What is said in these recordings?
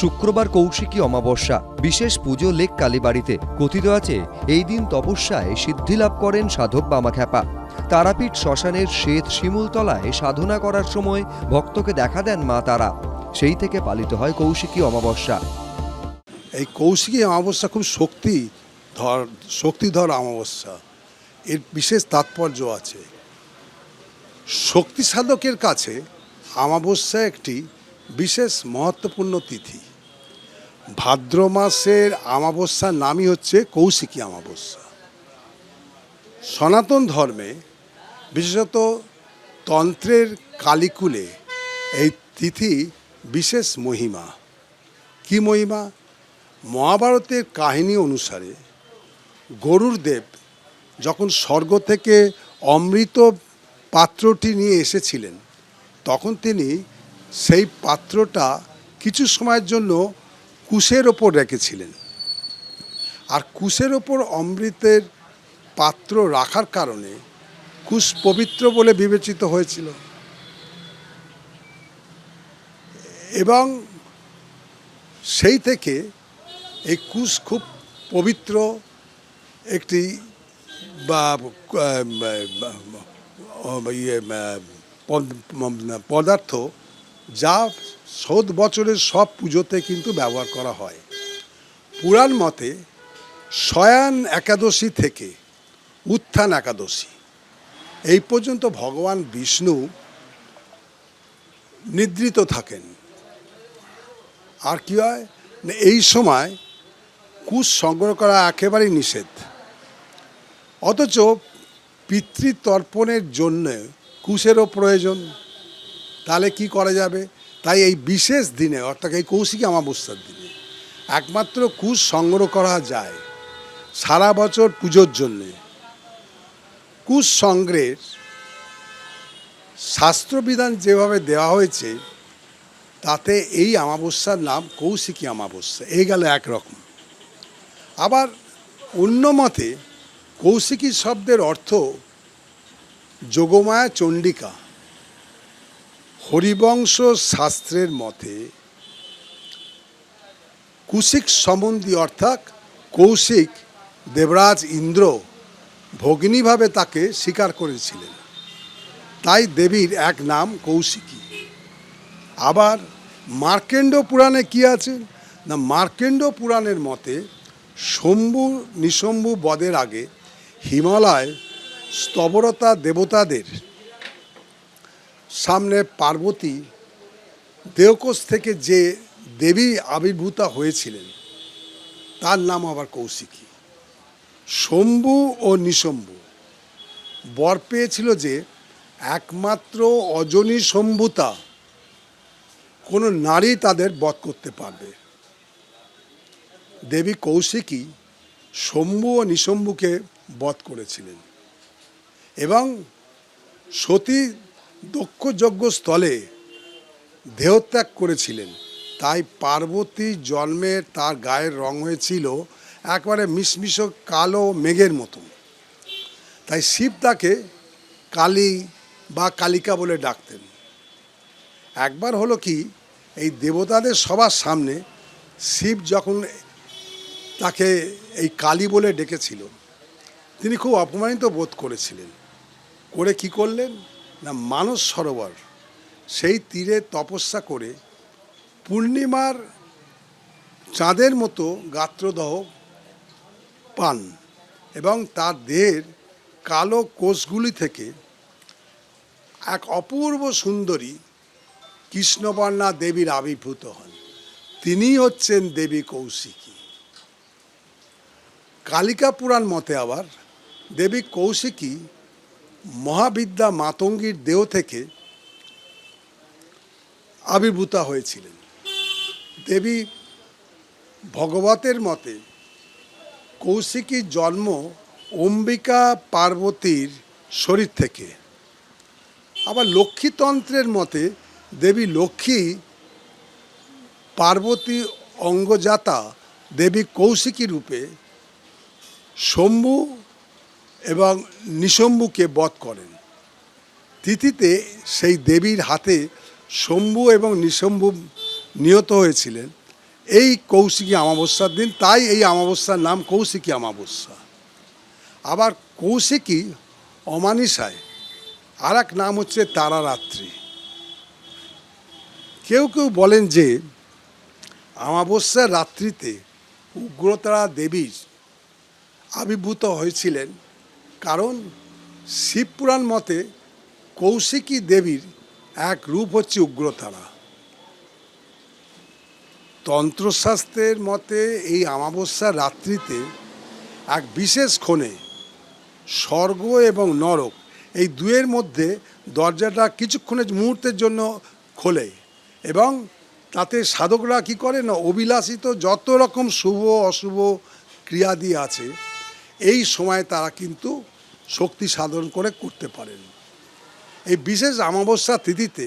শুক্রবার কৌশিকী অমাবস্যা। বিশেষ পুজো লেক কালীবাড়িতে। কথিত আছে, এই দিন তপস্যায় সিদ্ধিলাভ করেন সাধক বামাখ্যাপা। তারাপীঠ শ্মশানের শ্বেত শিমুলতলায় সাধনা করার সময় ভক্তকে দেখা দেন মা তারা। সেই থেকে পালিত হয় কৌশিকী অমাবস্যা। এই কৌশিকী অমাবস্যা খুব শক্তি ধর, শক্তিধর অমাবস্যা। এর বিশেষ তাৎপর্য আছে। শক্তি সাধকের কাছে অমাবস্যা একটি বিশেষ মহত্বপূর্ণ তিথি। ভাদ্র মাসের অমাবস্যার নামই হচ্ছে কৌশিকী অমাবস্যা সনাতন ধর্মে বিশেষত তন্ত্রের কালিকুলে এই তিথি বিশেষ মহিমা। কি মহিমা? মহাভারতের কাহিনী অনুসারে গরুর দেব যখন স্বর্গ থেকে অমৃত পাত্রটি নিয়ে এসেছিলেন, তখন তিনি সেই পাত্রটা কিছু সময়ের জন্য কুশের ওপর রেখেছিলেন। আর কুশের ওপর অমৃতের পাত্র রাখার কারণে কুশ পবিত্র বলে বিবেচিত হয়েছিল। এবং সেই থেকে এই কুশ খুব পবিত্র একটি বা ইয়ে, পদ- পদার্থ যা শোধ বছরের সব পুজোতে কিন্তু ব্যবহার করা হয়। পুরাণ মতে শয়ান একাদশী থেকে উত্থান একাদশী। এই পর্যন্ত ভগবান বিষ্ণু নিদ্রিত থাকেন। আর কি হয়? এই সময় কুশ সংগ্রহ করা একেবারেই নিষেধ। অথচ পিতৃতর্পণের জন্য কুশেরও প্রয়োজন। তাহলে কি করা যাবে? তাই এই বিশেষ দিনে, অর্থাৎ এই কৌশিকী অমাবস্যার দিনে, একমাত্র কুশ সংগ্রহ করা যায় সারা বছর পুজোর জন্যে। কুশ সংগ্রহের শাস্ত্রবিধান যেভাবে দেওয়া হয়েছে, তাতে এই অমাবস্যার নাম কৌশিকী অমাবস্যা। এই গেল একরকম। আবার অন্য মতে কৌশিকী শব্দের অর্থ যোগমায়া চণ্ডিকা। হরিবংশ শাস্ত্রের মতে, কুশিক সম্বন্ধী অর্থাৎ কৌশিক দেবরাজ ইন্দ্র ভগ্নীভাবে তাকে স্বীকার করেছিলেন। তাই দেবীর এক নাম কৌশিকী। আবার মার্কেন্ড পুরাণে কি আছে? না, মার্কেন্ড পুরাণের মতে, শম্ভু নিশম্ভু বদের আগে হিমালয় স্তবরতা দেবতাদের সামনে পার্বতী দেহকোষ থেকে যে দেবী আবির্ভূতা হয়েছিলেন, তার নাম আবার কৌশিকী। শম্ভু ও নিশম্ভু। বর পেয়েছিল যে একমাত্র অজনী শম্ভুতা কোনো নারী তাদের বধ করতে পারবে। দেবী কৌশিকী শম্ভু ও নিশম্ভুকে বধ করেছিলেন এবং সতী দক্ষ যজ্ঞ স্থলে দেহত্যাগ করেছিলেন। তাই পার্বতী জন্মে তার গায়ের রং হয়েছিল একবারে মিশমিশ কালো মেঘের মতো তাই শিব তাকে কালী বা কালিকা বলে ডাকতেন। একবার হলো কি, এই দেবতাদের সবার সামনে শিব যখন তাকে এই কালী বলে ডেকেছিল, তিনি খুব অপমানিত বোধ করেছিলেন। করে কি করলেন? না, মানস সরোবর, সেই তীরে তপস্যা করে পূর্ণিমার চাঁদের মতো গাত্রদহ পান এবং তার দেহের কালো কোষগুলি থেকে এক অপূর্ব সুন্দরী কৃষ্ণবর্ণা দেবীর আবির্ভূত হন। তিনি হচ্ছেন দেবী কৌশিকী। কালিকা পুরাণ মতে আবার দেবী কৌশিকী মহাবিদ্যা মাতঙ্গীর দেহ থেকে আবির্ভূতা হয়েছিলেন। দেবী ভগবতের মতে কৌশিকীর জন্ম অম্বিকা পার্বতীর শরীর থেকে। আবার লক্ষ্মীতন্ত্রের মতে দেবী লক্ষ্মী পার্বতী অঙ্গজাতা দেবী কৌশিকী রূপে শম্ভু এবং নিশম্ভুকে বধ করেন। তিথিতে সেই দেবীর হাতে শম্ভু এবং নিশম্ভু নিহত হয়েছিলেন। এই কৌশিকী অমাবস্যার দিন, তাই এই অমাবস্যার নাম কৌশিকী অমাবস্যা। আবার কৌশিকী অমানিসায় আর এক নাম হচ্ছে তারারাত্রি। কেউ কেউ বলেন যে, অমাবস্যার রাত্রিতে উগ্রতারা দেবীর আবির্ভূত হয়েছিলেন। কারণ শিবপুরাণ মতে কৌশিকী দেবীর এক রূপ হচ্ছে উগ্রতারা। তন্ত্রশাস্ত্রের মতে এই অমাবস্যার রাত্রিতে এক বিশেষ ক্ষণে স্বর্গ এবং নরক এই দুয়ের মধ্যে দরজাটা কিছুক্ষণের মুহূর্তের জন্য খোলে এবং তাতে সাধকরা কী করে না অবিলাসিত যত রকম শুভ অশুভ ক্রিয়াদি আছে এই সময় তারা কিন্তু শক্তি সাধন করে করতে পারেন। এই বিশেষ অমাবস্যা তিথিতে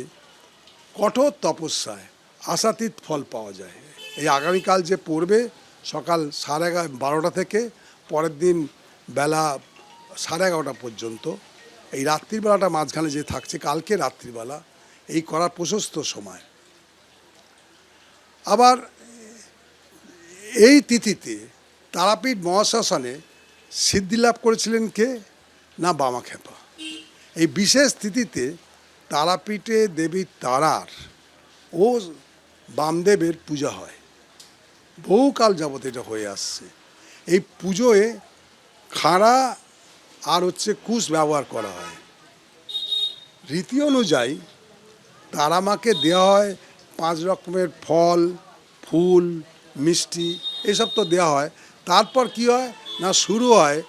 কঠোর তপস্যায় আশাতীত ফল পাওয়া যায়। এই আগামীকাল যে পড়বে সকাল সাড়ে এগারো, বারোটা থেকে, পরের দিন বেলা সাড়ে এগারোটা পর্যন্ত। এই রাত্রিবেলাটা মাঝখানে যে থাকছে, কালকে রাত্রিবেলা, এই করার প্রশস্ত সময়। আবার এই তিথিতে তারাপীঠ মহাশ্মশানে সিদ্ধিলাভ করেছিলেন কে? না বামাখ্যাপা এই বিশেষ স্থিতিতে তারাপীঠে দেবী তারার ও বামদেবের পূজা হয়। বহুকাল যাবত এটা হয়ে আসছে। এই পুজোয় খাড়া আর হচ্ছে কুশ ব্যবহার করা হয়। রীতি অনুযায়ী তারামাকে দেওয়া হয় পাঁচ রকমের ফল, ফুল, মিষ্টি, এসব তো দেওয়া হয়। তারপর কি হয়? না শুরু হয়,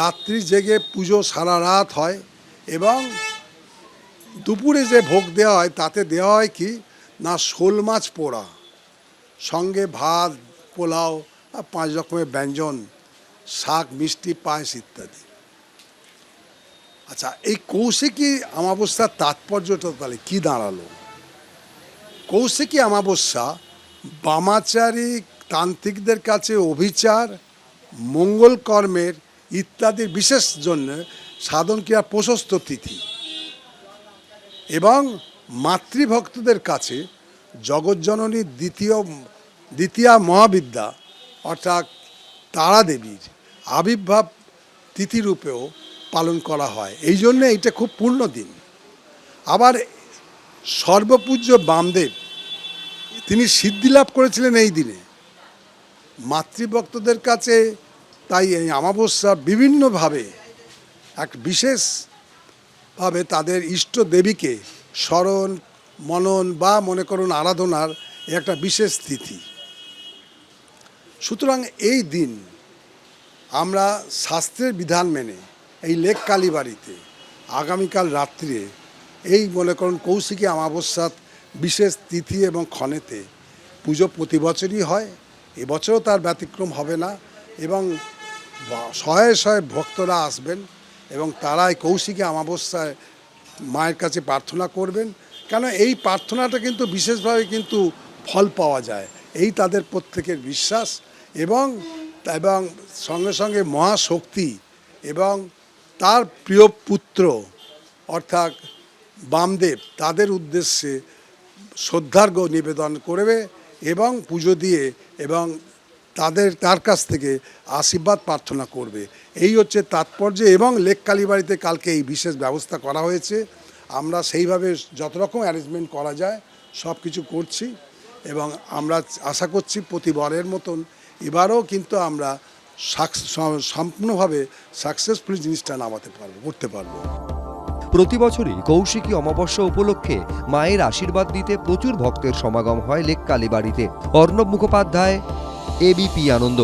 রাত্রি জেগে পুজো সারা রাত হয় এবং দুপুরে যে ভোগ দেওয়া হয় তাতে দেওয়া হয় কি? না শোল মাছ পোড়া, সঙ্গে ভাত, পোলাও আর পাঁচ রকমের ব্যঞ্জন, শাক, মিষ্টি, পায়েস ইত্যাদি। আচ্ছা এই কৌশিকী অমাবস্যার তাৎপর্যটা তাহলে কী দাঁড়াল? কৌশিকী অমাবস্যা বামাচারী তান্ত্রিকদের কাছে অভিচার মঙ্গল কর্মের ইত্যাদির বিশেষ জন্য সাধন ক্রিয়া প্রশস্ত তিথি। এবং মাতৃভক্তদের কাছে জগজ্জননীর দ্বিতীয়, দ্বিতীয়া মহাবিদ্যা, অর্থাৎ তারা দেবীর আবির্ভাব তিথিরূপেও পালন করা হয়। এই জন্যে এটা খুব পূর্ণ দিন। আবার সর্বপূজ্য বামদেব, তিনি সিদ্ধি লাভ করেছিলেন এই দিনে। মাতৃভক্তদের কাছে তাই এই অমাবস্যা বিভিন্নভাবে এক বিশেষভাবে তাদের ইষ্ট দেবীকে স্মরণ, মনন বা মনে করুন আরাধনার একটা বিশেষ তিথি। সুতরাং এই দিন আমরা শাস্ত্রের বিধান মেনে এই লেক কালীবাড়িতে আগামীকাল রাত্রে এই মনে করুন কৌশিকী অমাবস্যার বিশেষ তিথি এবং ক্ষণেতে পুজো প্রতি বছরই হয়, এবছরও তার ব্যতিক্রম হবে না এবং শয়ে শয়ে ভক্তরা আসবেন এবং তারা এই কৌশিকী অমাবস্যায় মায়ের কাছে প্রার্থনা করবেন। কেন এই প্রার্থনাটা কিন্তু বিশেষভাবে কিন্তু ফল পাওয়া যায়। এই তাদের প্রত্যেকের বিশ্বাস এবং এবং সঙ্গে সঙ্গে মহাশক্তি এবং তার প্রিয় পুত্র অর্থাৎ বামদেব তাদের উদ্দেশ্যে শ্রদ্ধার্ঘ নিবেদন করবে এবং পুজো দিয়ে এবং তাদের, তার কাছ থেকে আশীর্বাদ প্রার্থনা করবে। এই হচ্ছে তাৎপর্য এবং লেক কালীবাড়িতে কালকে এই বিশেষ ব্যবস্থা করা হয়েছে। আমরা সেইভাবে যত রকম অ্যারেঞ্জমেন্ট করা যায়, সব কিছু করছি এবং আমরা আশা করছি প্রতিবারের মতন এবারও কিন্তু আমরা সম্পূর্ণভাবে সাকসেসফুলি জিনিসটা নামাতে পারব, করতে পারব। প্রতি বছরই কৌশিকী অমাবস্যা উপলক্ষে মায়ের আশীর্বাদ দিতে প্রচুর ভক্তের সমাগম হয় লেক কালীবাড়িতে। অর্ণব মুখোপাধ্যায় এবিপি আনন্দ।